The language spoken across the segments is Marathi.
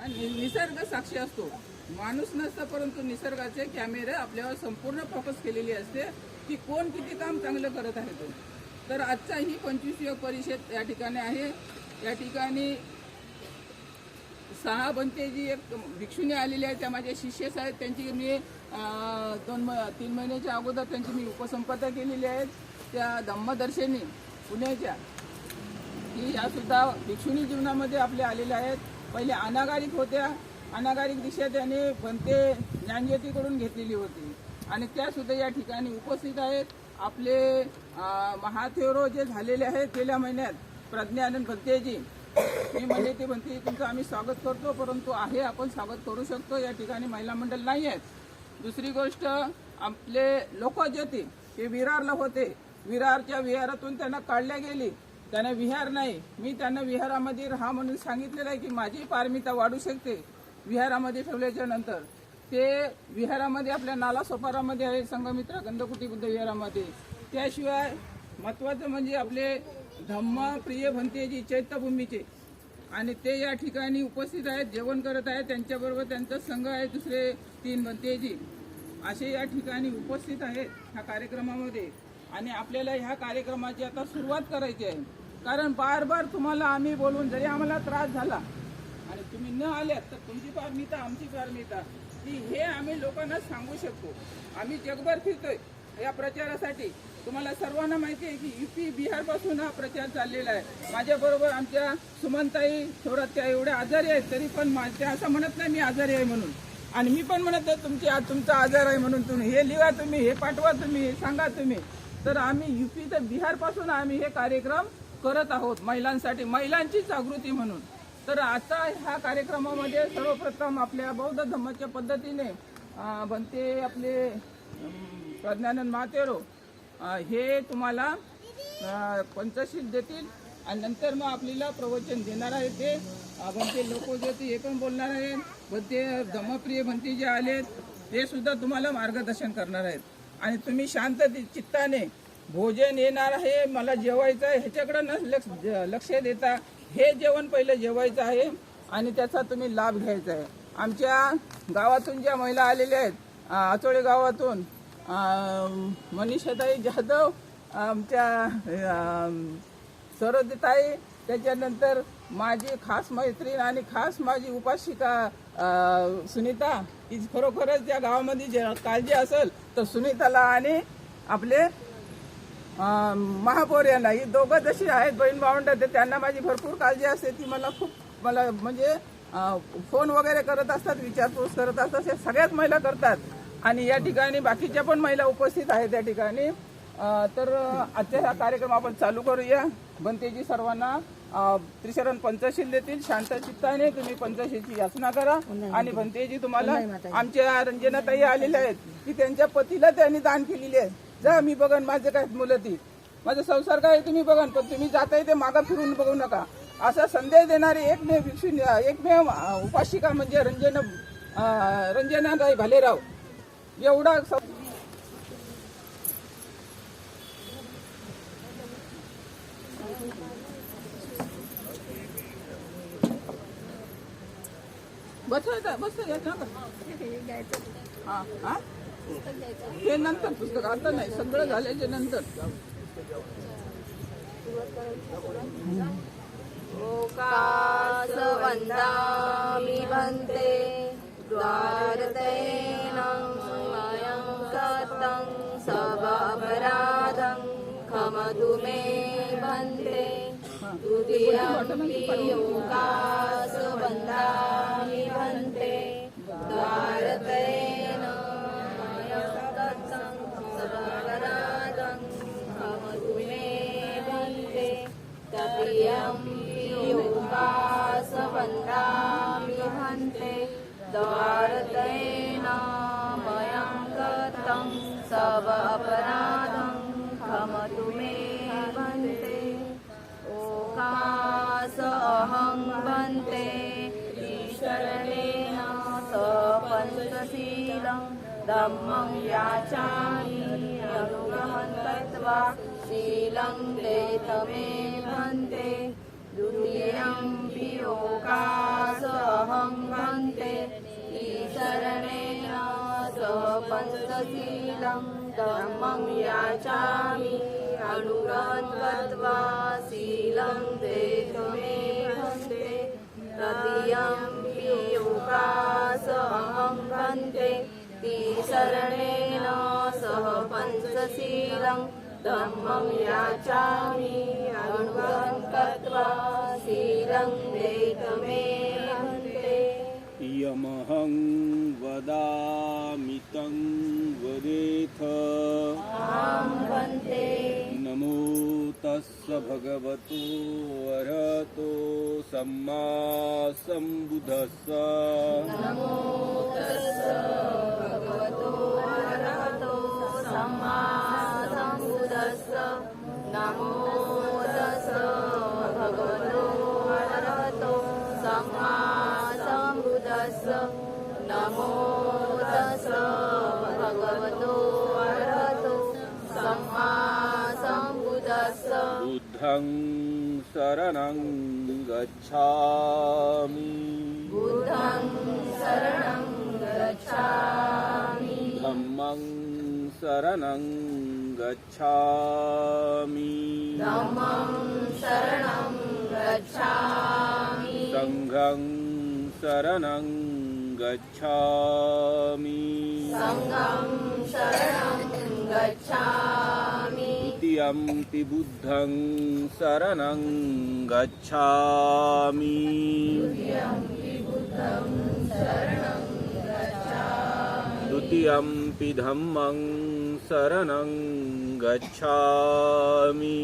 आणि निसर्ग साक्षी असतो. माणूस नसतं परंतु निसर्गाचे कॅमेरे आपल्यावर संपूर्ण फोकस केलेली असते की कोण किती काम चांगलं करत आहे तो. तर आजचा ही पंचवीस परिषद या ठिकाणी आहे. या ठिकाणी सहा बनते जी एक भिक्षुनी आलेली आहे. त्या माझ्या शिष्यच आहेत त्यांची मी दोन म तीन महिन्याच्या अगोदर त्यांची मी उपसंपदा केलेली आहेत त्या धम्मदर्शनी पुण्याच्या. की यासुद्धा भिक्षुनी जीवनामध्ये आपले आलेल्या आहेत. पहिले अनागारिक होत्या. अनागारिक दिशा त्याने भंते ज्ञानज्योतीकडून घेतलेली होती. आणि त्या सुद्धा या ठिकाणी उपस्थित आहेत. आपले महाथेरो जे झालेले आहेत गेल्या महिन्यात प्रज्ञानंद भंतेजी मी म्हणजे ते म्हणते तुमचं आम्ही स्वागत करतो परंतु आहे आपण स्वागत करू शकतो. या ठिकाणी महिला मंडळ नाही आहेत. दुसरी गोष्ट आपले लोक जे होते ते विरारला होते. विरारच्या विहारातून त्यांना काढल्या गेली. त्यांना विहार नाही. मी त्यांना विहारामध्ये राहा म्हणून सांगितलेलं आहे की माझी पारमिता वाढू शकते विहारामध्ये ठेवल्याच्या नंतर. ते विहारामध्ये आपल्या नाला सोपारामध्ये आहे संघमित्र गंधकुटी बुद्ध विहारामध्ये. त्याशिवाय महत्वाचं म्हणजे आपले धम्म प्रिय भंतेजी चैत्यभूमीचे. आणि ते या ठिकाणी उपस्थित आहेत जेवण करत आहेत त्यांच्याबरोबर त्यांचा संघ आहे दुसरे तीन भंतेजी. असे या ठिकाणी उपस्थित आहेत ह्या कार्यक्रमामध्ये. आणि आपल्याला ह्या कार्यक्रमाची आता सुरुवात करायची आहे. कारण बार बार तुम्हाला आम्ही बोलून जरी आम्हाला त्रास झाला आणि तुम्ही न आल्यात तर तुमची पारमिता आमची पारमिता की हे आम्ही लोकांना सांगू शकतो. आम्ही जगभर फिरतोय या प्रचारासाठी. तुम्हाला सर्वांना माहिती आहे की युपी बिहारपासून हा प्रचार चाललेला आहे. माझ्याबरोबर आमच्या सुमनताई थोरात त्या एवढ्या आजारी आहेत तरी पण त्या असं म्हणत नाही मी आजारी आहे म्हणून. आणि मी पण म्हणत आहे तुमची आज तुमचा आजार आहे म्हणून तुम्ही हे लिहा तुम्ही हे पाठवा तुम्ही हे सांगा तुम्ही. तर आम्ही युपी तर बिहारपासून आम्ही हे कार्यक्रम करत आहोत महिलांसाठी महिलांची जागृती म्हणून. तर आता ह्या कार्यक्रमामध्ये सर्वप्रथम आपल्या बौद्ध धर्माच्या पद्धतीने बनते आपले प्रज्ञानंद महातेरो. हे तुम्हाला पंचशील देतील आणि नंतर मग आपल्याला प्रवचन देणार आहे ते. अं, बनते लोकज्योती हे पण बोलणार आहेत बनते धम्मप्रिय बनते जे आलेत ते सुद्धा तुम्हाला मार्गदर्शन करणार आहेत. आणि तुम्ही शांत चित्ताने भोजन येणार आहे मला जेवायचं आहे ह्याच्याकडे न लक्ष लक्ष देता हे जेवण पहिलं जेवायचं आहे आणि त्याचा तुम्ही लाभ घ्यायचा आहे. आमच्या गावातून ज्या महिला आलेल्या आहेत आचोळे गावातून मनीषाताई जाधव आमच्या अं, सरोदिताई त्याच्यानंतर माझी खास मैत्रीण आणि खास माझी उपासिका सुनीता ही खरोखरच त्या गावामध्ये जे काळजी असेल तर सुनीताला आणि आपले महापौर यांना. ही दोघं जशी आहेत बहीण भावंड तर त्यांना माझी भरपूर काळजी असते. ती मला खूप मला म्हणजे फोन वगैरे करत असतात विचारपूस करत असतात. हे सगळ्याच महिला करतात. आणि या ठिकाणी बाकीच्या पण महिला उपस्थित आहेत या ठिकाणी. तर अं, आजचा हा कार्यक्रम आपण चालू करूया. बनतेजी सर्वांना त्रिशरण पंचशील देतील शांत चित्ताने तुम्ही पंचशीलची याचना करा. आणि बनतेजी तुम्हाला आमच्या रंजनाताई आलेल्या आहेत. की त्यांच्या पतीला त्यांनी दान केलेली आहे जा मी बघन माझे काय मुलं ती. माझा संसार काय आहे तुम्ही बघन पण तुम्ही जाताय ते मागं फिरून बघू नका. असा संदेश देणारी एकमेव भिक्षू एकमेव अं, उपासिका म्हणजे रंजन अं, रंजनाताई भालेराव. एवढा स- बसायचं बस येत हां हा हा? हे नंतर पुस्तक आता नाही सगळं झाल्याच्यानंतर. वन्दामि भन्ते द्वारतेन वयं कतं सबपराधं खमतु मे भन्ते तुतीयम्पि ओकास वन्दामि भन्ते द्वारतेन धम्मं याचामि अनुगमन् शीलं देतमे भन्ते द्वितीयं योगासहं भन्ते ईशरणेन सह पञ्चशीलं धर्मं याचामि अनुगत्वा शीलं देतमे भन्ते तदीयं भन्ते तीशरणेन सह पञ्चशीलं धम्मं याचामि अनुगत्वा शीलं देतमे भन्ते यमहं वदामि तं वदेथ भन्ते नमो भगवतो अरहतो सम्मा सम्बुद्धस्स नमो तस्स भगवतो अरहतो सम्मा सम्बुद्धस्स नमो तस्स भगवतो अरहतो सम्मा सम्बुद्धस्स नमो बुद्धं शरणं गच्छामि। बुद्धं शरणं गच्छामि। धम्मं शरणं गच्छामि। धम्मं शरणं गच्छामि। सङ्घं शरणं गच्छामि। सङ्गं शरणं गच्छामि। द्वितीयम्पि बुद्धं शरणं गच्छामि। द्वितीयम्पि धम्मं शरणं गच्छामि।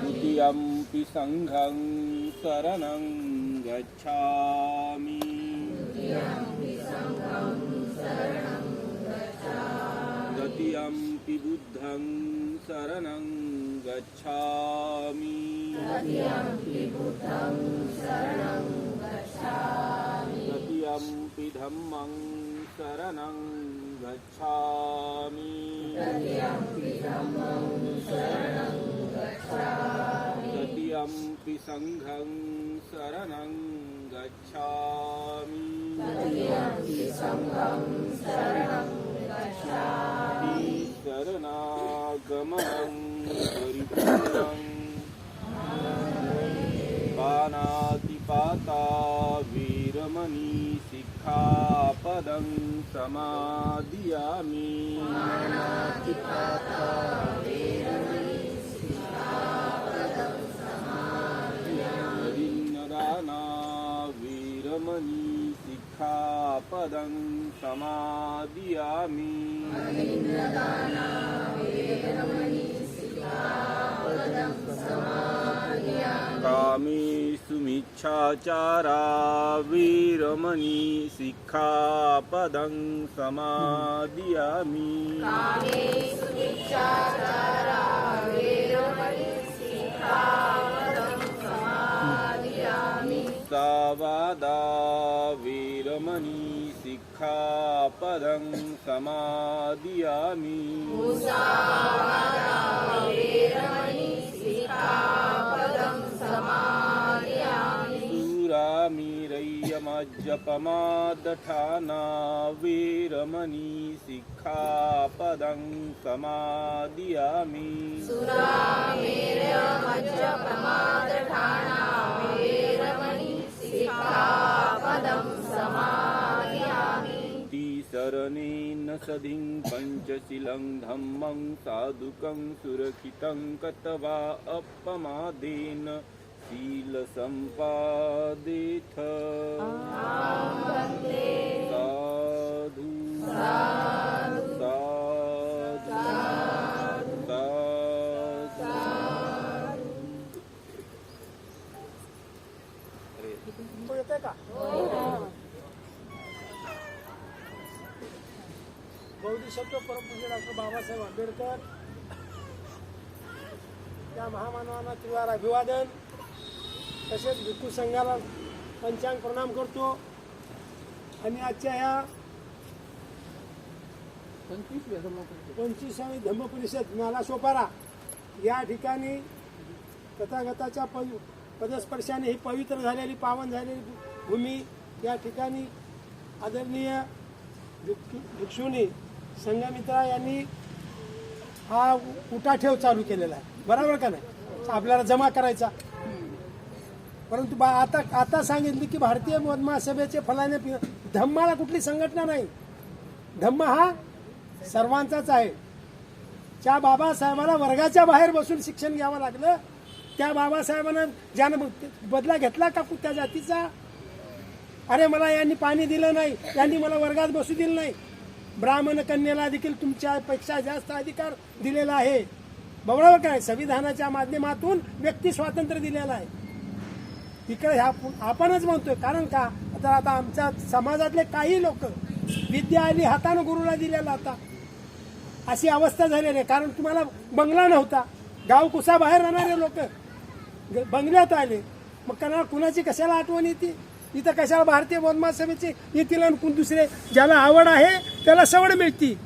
द्वितीयम्पि सङ्घं शरणं गच्छामि। द्वितीयम्पि बुद्धं शरणं गच्छामि। द्वितीयम्पि धम्मं शरणं गच्छामि तृतीयम्पि सङ्घं शरणं गच्छामि। शरणागमनं परिपूर्णम् पानातिपाता वीरमणि शिखापदं समादियामि। वीरमणि शिखापदं समादियामि। कामेषु मिच्छाचारा वीरमणि शिखापदं समादियामि। कामेषु निश्चाचारा वेरमणि शिखापदं सावादा वीरमणि शिखापदं समादियामि। मुसावादा वेरमणि शिखापदं समादियामि। सूरामिरय्यमज्जपमादठाना वीरमणि शरणेन सधिं पञ्चशिलं धम्मं साधुकं सुरक्षितं कतवा कतवापमादेन शीलसम्पादिथ। साधु। का? बौद्धी शब्द परमपूज्य डॉक्टर बाबासाहेब आंबेडकर. या महामानवांना त्रिवार अभिवादन तसेच भिक्खू संघाला पंचांग प्रणाम करतो. आणि आजच्या ह्या पंचवीस धर्मपरिषद पंचवीसावी धम्मपरिषद नाला सोपारा या ठिकाणी तथागताच्या पदस्पर्शाने ही पवित्र झालेली पावन झालेली भूमी या ठिकाणी आदरणीय भिक्षु भिक्षुनी संघमित्रा यांनी हा उठाठेव चालू केलेला आहे. बरोबर का नाही? आपल्याला जमा करायचा. परंतु बा आता आता सांगितले की भारतीय महासभेचे फलाने धम्माला कुठली संघटना नाही. धम्म हा सर्वांचाच आहे. ज्या बाबासाहेबांना वर्गाच्या बाहेर बसून शिक्षण घ्यावं लागलं त्या बाबासाहेबांना ज्यानं बदला घेतला का त्या जातीचा? अरे मला यांनी पाणी दिलं नाही. यांनी मला वर्गात बसू दिलं नाही. ब्राह्मण कन्येला देखील तुमच्यापेक्षा जास्त अधिकार दिलेला आहे. बरोबर काय संविधानाच्या माध्यमातून व्यक्ती स्वातंत्र्य दिलेलं आहे. इकडे ह्या आपणच म्हणतोय. कारण का? तर आता आमच्या समाजातले काही लोक विद्या आली हातानं गुरुला दिलेला आता अशी अवस्था झालेली आहे. कारण तुम्हाला बंगला नव्हता. गाव कुसा बाहेर राहणारे लोक बंगल्यात आले. मग त्यांना कुणाची कशाला आठवण येते? इथं कशाला भारतीय बोधमा सभेचे येतील कोण दुसरे? ज्याला आवड आहे त्याला सवड मिळती.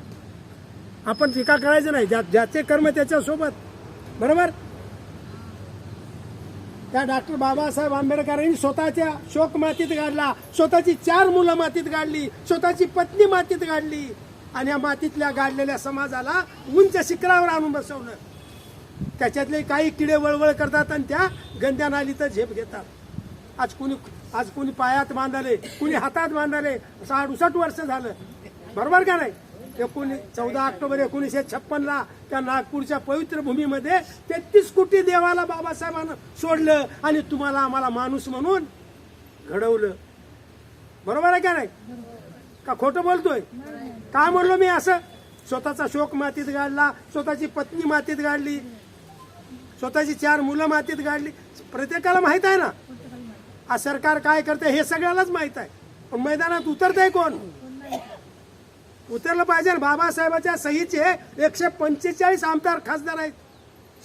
आपण टीका करायचं नाही. ज्या ज्याचे कर्म त्याच्यासोबत. बरोबर? त्या डॉक्टर बाबासाहेब आंबेडकरांनी स्वतःच्या शोक मातीत गाडला. स्वतःची चार मुलं मातीत गाडली. स्वतःची पत्नी मातीत गाडली. आणि या मातीतल्या गाडलेल्या समाजाला उंच शिखरावर आणून बसवलं. त्याच्यातले काही किडे वळवळ करतात आणि त्या गंद्या नालीचं झेप घेतात. आज कुणी आज कुणी पायात बांधाले कुणी हातात बांधाले साठ उसठ वर्ष झालं. बरोबर का नाही? एकोणी चौदा ऑक्टोबर एकोणीसशे छप्पनला त्या नागपूरच्या पवित्र भूमीमध्ये तेहतीस कोटी देवाला बाबासाहेबांना सोडलं आणि तुम्हाला आम्हाला माणूस म्हणून घडवलं. बरोबर आहे का नाही? का खोटं बोलतोय? काय म्हणलो मी असं? स्वतःचा शोक मातीत गाडला स्वतःची पत्नी मातीत गाडली स्वतःची चार मुलं मातीत गाडली. प्रत्येकाला माहीत आहे ना? आज सरकार काय करते हे सगळ्यालाच माहीत आहे. मैदानात उतरतंय कोण? उतरलं पाहिजे. बाबासाहेबाच्या सहीचे एकशे पंचेचाळीस आमदार खासदार आहेत.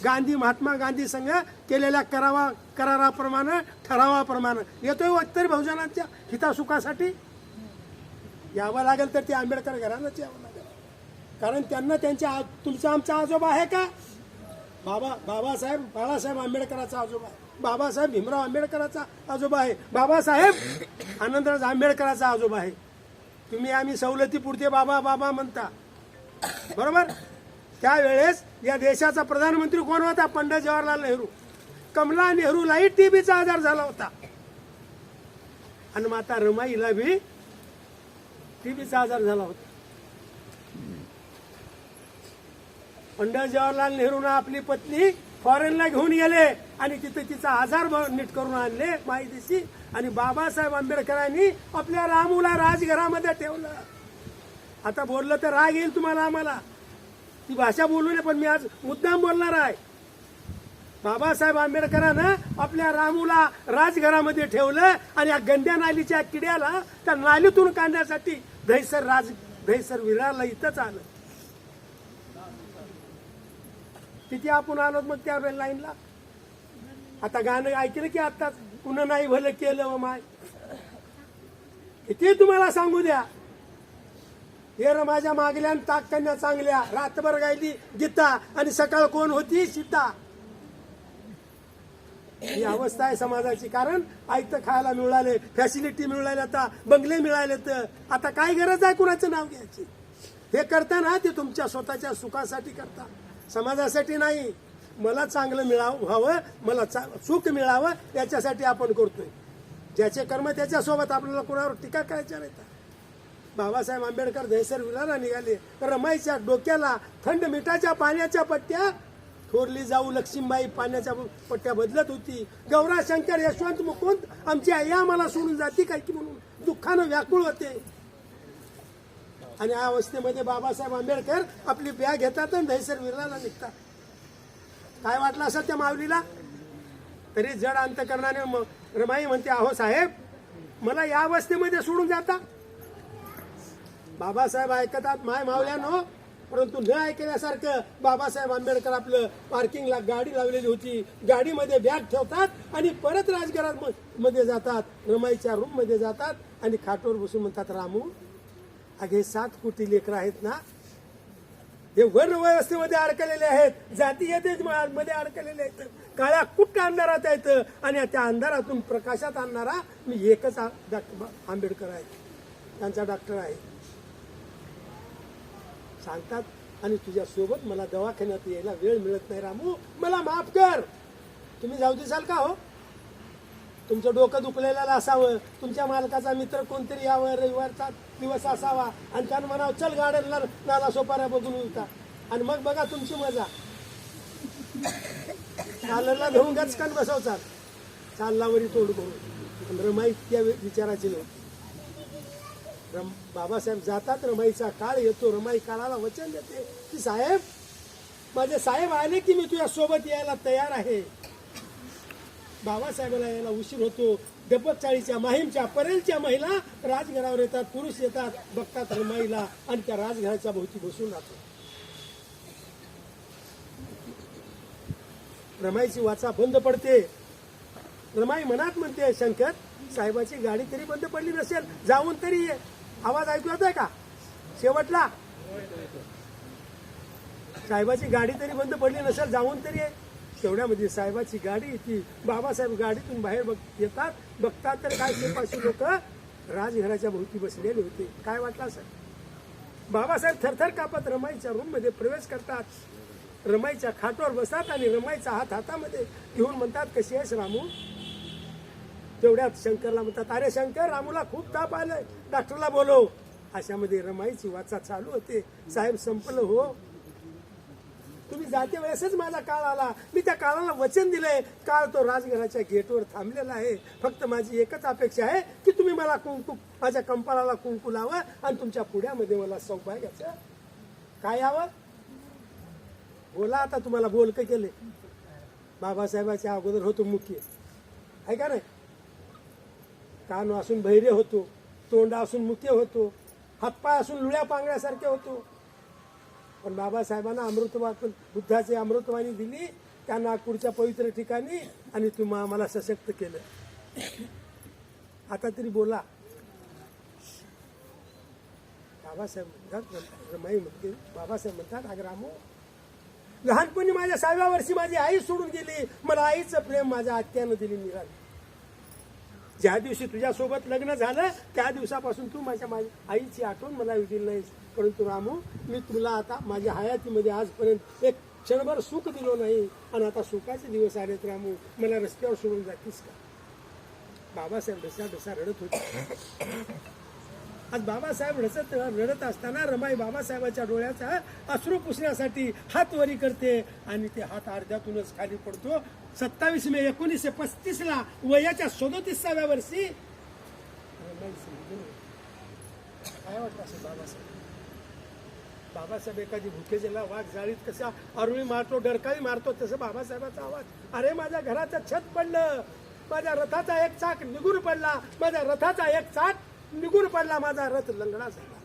गांधी महात्मा गांधी संघ केलेल्या करावा कराराप्रमाणे ठरावाप्रमाणे. येतोय उत्तर बहुजनांच्या हितासुखासाठी? यावं लागेल तर ते आंबेडकर घरानंच यावं लागेल. कारण त्यांना त्यांच्या तुमचा आमचा आजोबा आहे का? बाबा बाबासाहेब बाळासाहेब आंबेडकराचा आजोबा आहे. बाबासाहेब भीमराव आंबेडकराचा आजोबा आहे. बाबासाहेब आनंदराज आंबेडकराचा आजोबा आहे. तुम्ही आम्ही सवलतीपुरते बाबा बाबा म्हणता. बरोबर? त्यावेळेस या देशाचा प्रधानमंत्री कोण होता? पंडित जवाहरलाल नेहरू. कमला नेहरूलाही टीबीचा आजार झाला होता. आणि माता रमाईला बी टीबीचा आजार झाला होता. पंडित जवाहरलाल नेहरूंना आपली पत्नी फॉरेनला घेऊन गेले. आणि तिथे तिचा आजार नीट करून आणले माहितीशी. आणि बाबासाहेब आंबेडकरांनी आपल्या रामूला राजघरामध्ये ठेवलं. आता बोललं तर राग येईल तुम्हाला आम्हाला. ती भाषा बोलू नये पण मी आज मुद्दाम बोलणार आहे. बाबासाहेब आंबेडकरानं आपल्या रामूला राजघरामध्ये ठेवलं आणि या गंड्या नालीच्या किड्याला त्या नालीतून काढण्यासाठी दहीसर राज दहीसर विराला इथंच आलं. तिथे आपण आलो मग त्या लाईनला. आता गाणं ऐकलं की आता कुणा नाही भलं केलं व माय? किती तुम्हाला सांगू द्या? हे र माझ्या मागल्या ताक त्यांना चांगल्या. रातभर गायली गीता आणि सकाळ कोण होती? सीता. ही अवस्था आहे समाजाची. कारण ऐकतं खायला मिळाले फॅसिलिटी मिळाले आता बंगले मिळाले तर. आता काय गरज आहे कुणाचं नाव घ्यायची? हे करताना ते तुमच्या स्वतःच्या सुखासाठी करता. समाजासाठी नाही. मला चांगलं मिळावं व्हावं मला चा- सुख मिळावं याच्यासाठी आपण करतोय. ज्याचे कर्म त्याच्यासोबत आपल्याला कुणावर टीका करायच्या नाही बाबासाहेब आंबेडकर दहिसर विलाला निघाले. रमाईच्या डोक्याला थंड मिठाच्या पाण्याच्या पट्ट्या थोरली जाऊ लक्ष्मीबाई पाण्याच्या पट्ट्या बदलत होती. गौरा शंकर यशवंत मुकुंद आमची आई आम्हाला सोडून जाती काय की म्हणून? दुःखानं व्याकुळ होते. आणि या अवस्थेमध्ये बाबासाहेब आंबेडकर आपली बॅग घेतात आणि दहिसर विलाला निघतात. काय वाटलं असेल त्या माऊलीला? तरी जड अंतकरणाने रमाई म्हणते अहो साहेब मला या अवस्थेमध्ये सोडून जाता बाबासाहेब ऐकतात माय मावल्यानो परंतु न ऐकल्यासारखं बाबासाहेब आंबेडकर आपलं पार्किंगला गाडी लावलेली होती. गाडीमध्ये बॅग ठेवतात आणि परत राजघरात म- मध्ये जातात. रमाईच्या रूममध्ये जातात आणि खाटवर बसून म्हणतात रामू अगे सात कोटी लेकरं आहेत ना हे वर्ण व्यवस्थेमध्ये अडकलेले आहेत. जातीयतेच मध्ये अडकलेले आहेत. काळ्या कुट्ट अंधारात आहेत? आणि त्या अंधारातून प्रकाशात आणणारा मी एकच डॉक्टर आंबेडकर आहे. त्यांचा डॉक्टर आहे. सांगतात आणि तुझ्या सोबत मला दवाखान्यात यायला वेळ मिळत नाही रामू. मला माफ कर. तुम्ही जाऊ देसाल का हो? तुमचं डोकं दुखलेलं असावं. तुमच्या मालकाचा मित्र कोणतरी यावं रविवारचा. दिवस असावा आणि त्यानं म्हणावं चल गार्डनला नाला सोपाऱ्या बघून उलता आणि मग बघा तुमची मजा. चालला घेऊन गचकन बसवचाल चाललावरी तोड करून रमाई त्या विचाराची नव्हती रम बाबासाहेब जातात रमाईचा काळ येतो रमाई काळाला वचन देते की साहेब माझे साहेब आले की मी तुझ्या सोबत यायला तयार आहे. बाबासाहेबाला यायला उशीर होतो. दबक चाळीच्या माहीमच्या परेलच्या महिला राजघरावर येतात पुरुष येतात बघतात रमाईला आणि त्या राजघराच्या भोवती बसून राहतो रमाईची वाचा बंद पडते. रमाई मनात म्हणते शंकर साहेबाची गाडी तरी बंद पडली नसेल जाऊन तरी ये. आवाज ऐकू येतोय का? शेवटला. साहेबाची गाडी तरी बंद पडली नसेल जाऊन तरी ये. तेवढ्यामध्ये साहेबाची गाडी येते. बाबासाहेब गाडीतून बाहेर बघ येतात. बघतात तर काय शेपाशी लोक राजघराच्या भोवती बसलेले होते. काय वाटलं सर बाबासाहेब थरथर कापत रमाईच्या रूममध्ये प्रवेश करतात. रमाईच्या खाटावर बसतात आणि रमाईचा हात हातामध्ये घेऊन म्हणतात कशी आहेस रामू? तेवढ्यात शंकरला म्हणतात अरे शंकर रामूला खूप ताप आलाय. डॉक्टरला बोलो अशामध्ये रमाईची वाचा चालू होते. साहेब संपलं हो तुम्ही जाते वेळेसच माझा काळ आला. मी त्या काळाला वचन दिलंय. काळ तो राजघराच्या गेटवर थांबलेला आहे. फक्त माझी एकच अपेक्षा आहे की तुम्ही मला कुंकू माझ्या कंपाळाला कुंकू लावा आणि तुमच्या पुढ्यामध्ये मला सौभाग्याचं काय यावं? बोला आता तुम्हाला बोलकं केले. बाबासाहेबाच्या अगोदर होतो मुख्य. आहे का नाही? कान असून बहिरे होतो तोंड असून मुख्य होतो हातपाय असून लुळ्या पांगण्यासारखे होतो. पण बाबासाहेबांना अमृतवाणी बुद्धाची अमृतवाणी दिली त्या नागपूरच्या पवित्र ठिकाणी आणि तुम्हा आम्हाला सशक्त केलं. आता तरी बोला. बाबासाहेब म्हणतात रमाई म्हणते बाबासाहेब म्हणतात अगं रामू लहानपणी माझ्या सहाव्या वर्षी माझी आई सोडून गेली. मला आईचं प्रेम माझ्या आत्यानं दिली निघाली ज्या दिवशी तुझ्यासोबत लग्न झालं त्या दिवसापासून तू माझ्या माझ्या आईची आठवण मला दिली नाहीस. परंतु रामू मी तुला आता माझ्या हयातीमध्ये आजपर्यंत एक क्षणभर सुख दिलो नाही. आणि आता सुखाचे दिवस आलेत रामू मला रस्त्यावर सोडून जातीस का? बाबासाहेब ढसा ढसा रडत होते. आज बाबासाहेब रडत रडत असताना रमाई बाबासाहेबाच्या डोळ्याचा अश्रू पुसण्यासाठी हात वरी करते आणि ते हात अर्ध्यातूनच खाली पडतो. सत्तावीस मे एकोणीसशे पस्तीस ला वयाच्या सदोतीसाव्या वर्षी काय वाटतं असं बाबासाहेब? बाबासाहेब एखादी भुकेजेला वाघ जाळीत कसा अरुळी मारतो डरकाळी मारतो तसं बाबासाहेबाचा आवाज. अरे माझ्या घराचं छत पडलं माझ्या रथाचा एक चाक निघून पडला माझ्या रथाचा एक चाक निघून पडला माझा रथ लंगडा झाला.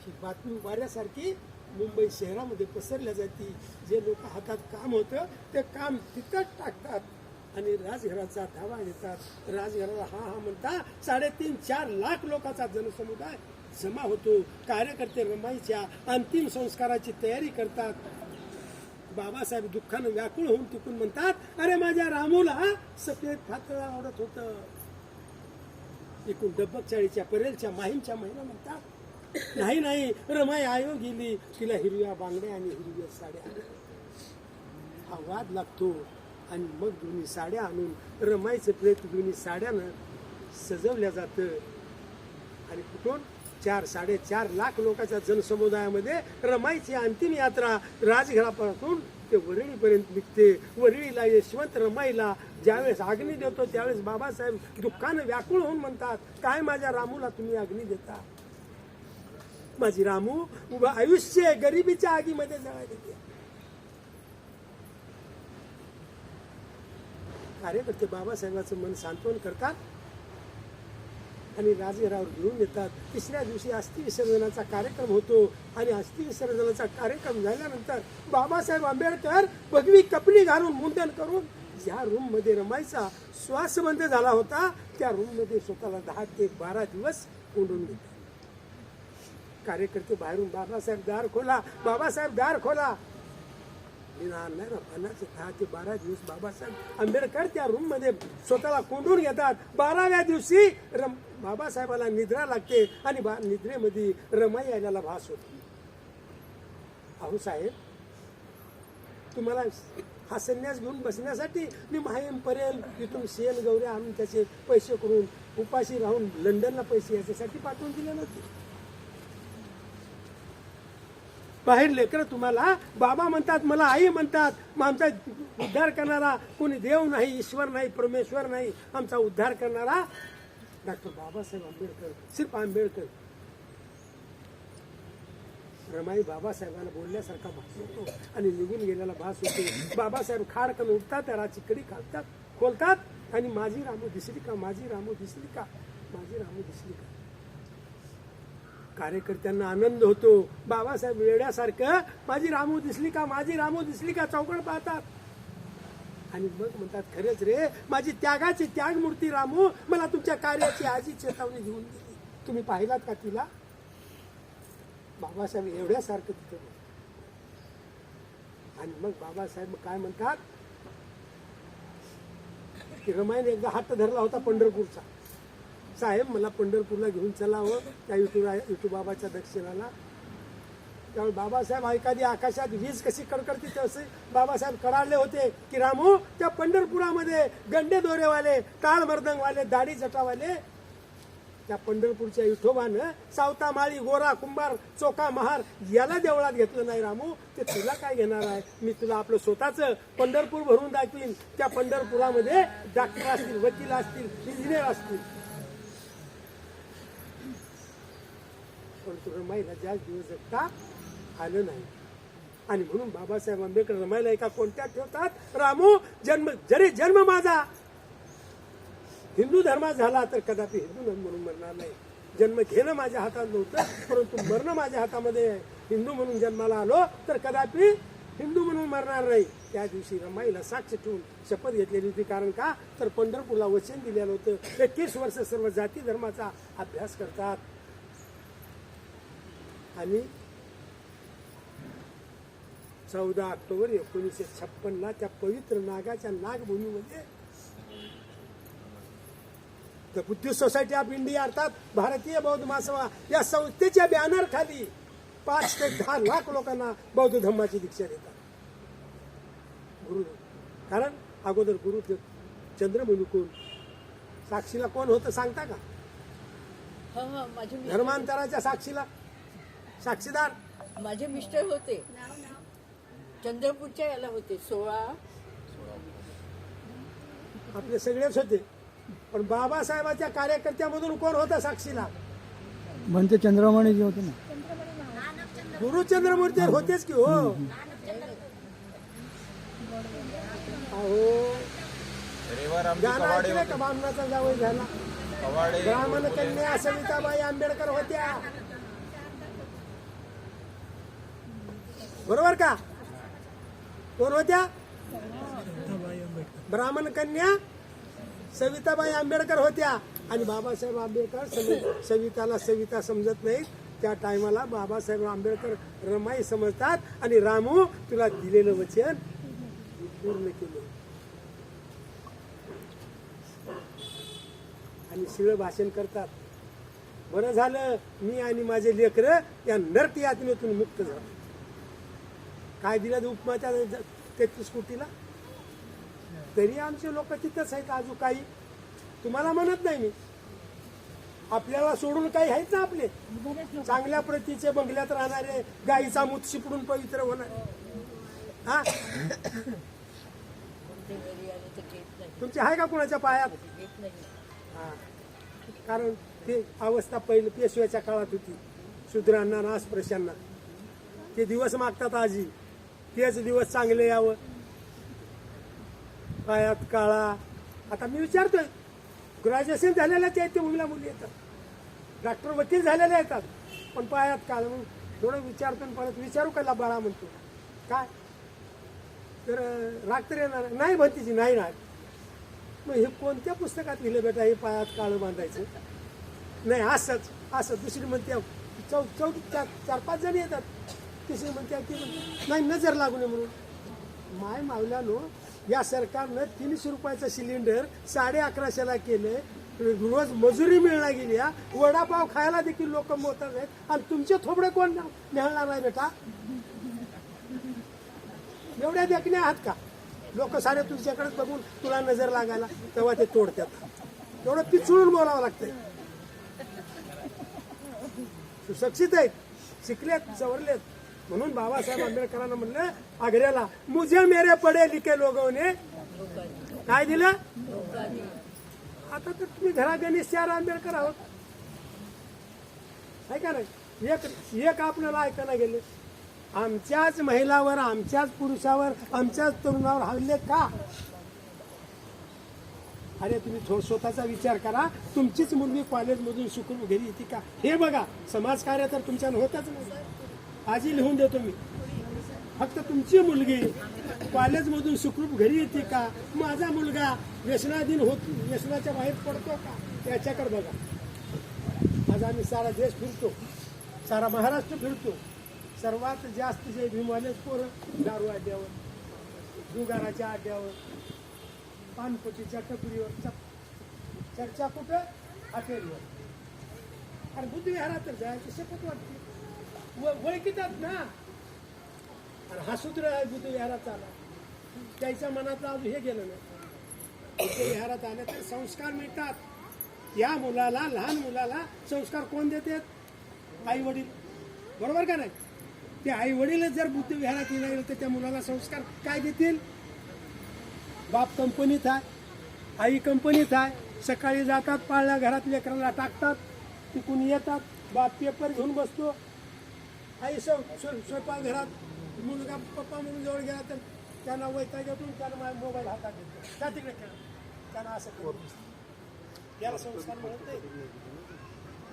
ही बातमी वाऱ्यासारखी मुंबई शहरामध्ये पसरल्या जाते. जे लोक हातात काम होतं ते काम तिथंच टाकतात आणि राजघराचा धावा घेतात राजघराला हा हा म्हणता साडेतीन चार लाख लोकांचा जनसमुदाय जमा होतो कार्यकर्ते रमाईच्या अंतिम संस्काराची तयारी करतात. बाबासाहेब दुःखानं व्याकुळ होऊन टिकून म्हणतात अरे माझ्या रामूला सफेद फातळ आवडत होतं. एकूण डब्बक चाळीच्या परेलच्या माहीमच्या महिला म्हणतात नाही नाही रमाई आयोग गेली. तिला हिरव्या बांगड्या आणि हिरव्या साड्या हा वाद लागतो आणि मग दोन्ही साड्या आणून रमाईचं प्रेत दोन्ही साड्यानं सजवल्या जातं. आणि कुठून? चार साडेचार लाख लोकांच्या जनसमुदायामध्ये रमाईची अंतिम यात्रा राजघरापासून ते वरळीपर्यंत निघते. वरळीला यशवंत रमाईला ज्यावेळेस अग्नी देतो त्यावेळेस बाबासाहेब दुःखानं व्याकुळ होऊन म्हणतात काय माझ्या रामूला तुम्ही अग्नी देता? माझी रामू उभं आयुष्य गरिबीच्या आगीमध्ये जळायला देते कार्यकर्ते बाबासाहेबांचं मन सांत्वन करतात? आणि राजघरावर घेऊन येतात. तिसऱ्या दिवशी अस्थि विसर्जनाचा कार्यक्रम होतो आणि अस्थिविसर्जनाचा कार्यक्रम झाल्यानंतर बाबासाहेब आंबेडकर भगवी कपडी घालून मुंडन करून ज्या रूममध्ये रमायचा श्वासबंद झाला होता त्या रूममध्ये स्वतःला दहा ते बारा दिवस कोंडून घेतात. कार्यकर्ते बाहेरून बाबासाहेब दार खोला बाबासाहेब दार खोला. मी राहणार ना पन्नास दहा ते बारा दिवस बाबासाहेब आंबेडकर त्या रूममध्ये स्वतःला कोंडून घेतात बाराव्या दिवशी रम बाबासाहेबाला निद्रा लागते आणि बा निद्रेमध्ये रमाई यायला भास होते अहो साहेब तुम्हाला हा संन्यास घेऊन बसण्यासाठी मी माहीम परेल तिथून एल गौऱ्या आणून त्याचे पैसे करून उपाशी राहून लंडनला पैसे याच्यासाठी पाठवून दिले नव्हते बाहेर लेकर तुम्हाला बाबा म्हणतात मला आई म्हणतात मग आमचा उद्धार करणारा कोणी देव नाही ईश्वर नाही परमेश्वर नाही आमचा उद्धार करणारा डॉक्टर बाबासाहेब आंबेडकर सिर्फ आंबेडकर. रमाई बाबासाहेबांना बोलण्यासारखा भास होतो आणि निघून गेलेला भास होतो. बाबासाहेब खाडकन उठतात त्याला चिकडी खालतात खोलतात आणि माझी रामू दिसली का? माझी रामू दिसली का? माझी रामू दिसली का? कार्यकर्त्यांना आनंद होतो. बाबासाहेब वेड्यासारखं माझी रामू दिसली का? माझी रामू दिसली का? चौकड पाहतात. आणि मग म्हणतात खरंच रे माझी त्यागाची त्यागमूर्ती रामू मला तुमच्या कार्याची आजी चेतावणी घेऊन दिली. तुम्ही पाहिलात का तिला? बाबासाहेब एवढ्यासारखं तिथं आणि मग बाबासाहेब काय म्हणतात की एकदा हात धरला होता पंढरपूरचा. साहेब मला पंढरपूरला घेऊन चलावं हो, त्या युट्यूब युट्यूबाबाच्या दक्षिणाला त्यावेळी बाबासाहेब एखादी आकाशात वीज कशी कडकडती तसे बाबासाहेब कडाडले होते की रामू त्या पंढरपुरामध्ये गंडे दोरेवाले टाळ मर्दंगवाले दाढी जटावाले त्या पंढरपूरच्या विठोबानं सावता माळी गोरा कुंभार चोका महार याला देवळात घेतलं नाही रामू. ते तुला काय घेणार आहे? मी तुला आपलं स्वतःच पंढरपूर भरून दाखवीन. त्या पंढरपुरामध्ये डॉक्टर असतील वकील असतील इंजिनियर असतील. परंतु रमाईला ज्या दिवस जगता आलं नाही. आणि म्हणून बाबासाहेब आंबेडकर रमाईला एका कोणत्या ठेवतात? रामू जन्म जरी जन्म माझा. हिंदू धर्मात झाला तर कदापि हिंदू म्हणून मरणार नाही. जन्म घेणं माझ्या हातात नव्हतं परंतु मरणं माझ्या हातामध्ये आहे. हिंदू म्हणून जन्माला आलो तर कदापि हिंदू म्हणून मरणार नाही. त्या दिवशी रमाईला साक्ष ठेवून शपथ घेतलेली होती. कारण का? तर पंढरपूरला वचन दिलेलं होतं. एकतीस वर्ष सर्व जाती धर्माचा अभ्यास करतात. आणि चौदा ऑक्टोबर एकोणीसशे छप्पनला त्या पवित्र नागाच्या नागभूमीमध्ये the Buddhist Society of India अर्थात भारतीय बौद्ध महासभा या संस्थेच्या बॅनर खाली पाच ते दहा लाख लोकांना बौद्ध धम्माची दीक्षा देतात. गुरु कारण अगोदर गुरु चंद्रमुनी कोण? साक्षीला कोण होतं सांगता का? हा हा धर्मांतराच्या साक्षीला. साक्षीदार. माझे मिस्टर होते. चंद्रपूरच्या याला होते सोळा. आपले सगळेच होते. पण बाबासाहेबाच्या कार्यकर्त्यामधून कोण होता साक्षीला म्हणते चंद्रमाणी जे होते ना. गुरुचंद्रमूर्ती होतेच की हो. अहो. गाणं ऐकलंय का बामणाचा जावई झाला? ब्राह्मण कन्या सविताबाई आंबेडकर होत्या. बरोबर का? कोण होत्या? ब्राह्मण कन्या सविताबाई आंबेडकर होत्या. आणि बाबासाहेब आंबेडकर सवि- सविताला सविता समजत नाही. त्या टायमाला बाबासाहेब आंबेडकर रमाई समजतात. आणि रामू तुला दिलेलं वचन पूर्ण केलं. आणि शिळ भाषण करतात. बरं झालं मी आणि माझे लेकर या नर्क यातनेतून मुक्त झालो. काय दिलं उपमा त्या तेहतीस कोटीला? तरी आमचे लोक तिथंच आहेत अजून काही. तुम्हाला म्हणत नाही मी. आपल्याला सोडून काही आहेत ना आपले? चांगल्या प्रतीचे बंगल्यात राहणारे गाईचा मूत शिपडून पवित्र होणार. हा? तुमचे आहे का कुणाच्या पायात? हा. कारण ते अवस्था पहिलं पेशव्याच्या काळात होती. शूद्रांना ना ते दिवस मागतात आजी तेच दिवस चांगले यावं. पायात काळा. आता मी विचारतोय ग्रॅज्युएशन झालेलं ते ते मुलीला मुली येतात. डॉक्टर वकील झालेले येतात पण पायात काळ. म्हणून थोडं विचारतो आणि परत विचारू का बाळा म्हणतो काय? तर राग तर येणार नाही म्हणतीची नाही राग. मग हे कोणत्या पुस्तकात लिहिलं बेटा हे पायात काळं बांधायचं? नाही असंच असं दुसरी म्हणते चौ चौ चार चार पाच जण येतात. तिसरी म्हणते की नाही नजर लागू नये म्हणून. माय मावल्यानो या सरकारनं तीनशे रुपयाचा सिलेंडर साडे अकराशेला केलं. रोज मजुरी मिळणार गेली वडापाव खायला देखील लोक मोठत आहेत. आणि तुमचे थोबडे कोण मिळणार नाही बेटा. एवढ्या देखणे आहात का? लोक सारे तुझ्याकडे बघून तुला नजर लागायला तेव्हा ते तोडतात. एवढं पिचळून बोलावं लागतंय. सुशिक्षित आहेत. शिकलेत सवरलेत. म्हणून बाबासाहेब आंबेडकरांना म्हणलं आग्र्याला मुझे मेरे पडे लिखे लोगोने काय दिलं? आता तर तुम्ही घरा गणेश आंबेडकर आहोत. आहे का नाही? एक एक आपल्याला ऐकायला गेले. आमच्याच महिलावर आमच्याच पुरुषावर आमच्याच तरुणावर हल्ले का? अरे तुम्ही थो- स्वतःचा विचार करा. तुमचीच मुलगी कॉलेजमधून शिकून घरी येते का? हे बघा. समाजकार्य तर तुमच्यानं होतच नाही. आजी लिहून देतो मी. फक्त तुमची मुलगी कॉलेजमधून सुखरूप घरी येते का? माझा मुलगा व्यसनाधीन होत व्यसनाच्या बाहेर पडतो का? याच्याकडे बघा. आज आम्ही सारा देश फिरतो. सारा महाराष्ट्र फिरतो. सर्वात जास्त जे भीमानेच पोरं दारू अड्ड्यावर जुगाराच्या अड्ड्यावर पानपटीच्या टपरीवर चर्चा कुठं? हॉटेलवर. अरे बुद्धविहारात तर जायची शपथ वाटते. ओळखीतात ना? अरे हा सूत्र आहे बुद्धविहारात आला त्याच्या मनातलं आज हे गेलं नाही. बुद्धविहारात आले तर संस्कार मिळतात. या मुलाला लहान मुलाला संस्कार कोण देतात आई वडील. बरोबर का नाही? ते आई वडील जर बुद्धविहारात गेलं तर त्या मुलाला संस्कार काय देतील? बाप कंपनीत आहे आई कंपनीत आहे. सकाळी जातात पाळल्या घरात लेकरांना टाकतात. तिकून येतात. बाप पेपर घेऊन बसतो. आई स्व स्व- स्वयंपाकघरात मुलगा पप्पा म्हणून जवळ गेला तर त्यांना वैतागातून त्यानं माझा मोबाईल हातात घेतला. त्या तिकडे खेळ. त्यांना असं करत याला संस्कार म्हणत नाही.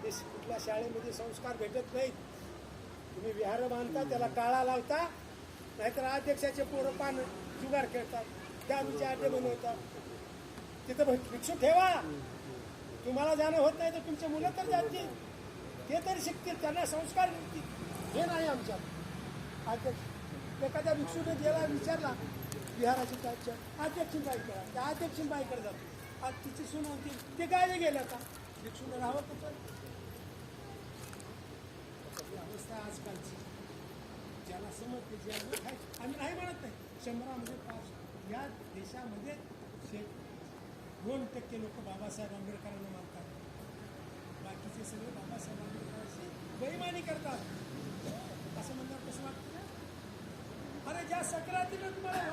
ते कुठल्या शाळेमध्ये संस्कार भेटत नाहीत. तुम्ही विहार बांधता त्याला काळा लावता नाहीतर अध्यक्षाचे पोरं पान जुगार खेळतात. त्या दारूचे आटे बनवतात. तिथं भिक्षू ठेवा. तुम्हाला जाणं होत नाही तर तुमचे मुलं तर जातील. ते तरी शिकतील. त्यांना संस्कार मिळतील हे नाही आमच्यात अध्यक्ष एखाद्या भिक्षूने गेला विचारला विहाराची त्याच्या अध्यक्षीन बाई करा त्या अध्यक्षीन बाईकडे जातो. आज तिची सून होती ते गावी गेल्या का भिक्षूने राहावं कुठं अवस्था आजकालची. ज्याला समजते ज्याला काय आम्ही नाही म्हणत नाही. शंभरामध्ये पाच. या देशामध्ये शे दोन टक्के लोक बाबासाहेब आंबेडकरांना मानतात. बाकीचे सगळे बाबासाहेब आंबेडकरांशी बेईमानी करतात. असं म्हणणार कसं वाटतं? अरे ज्या सक्रातीनं तुम्हाला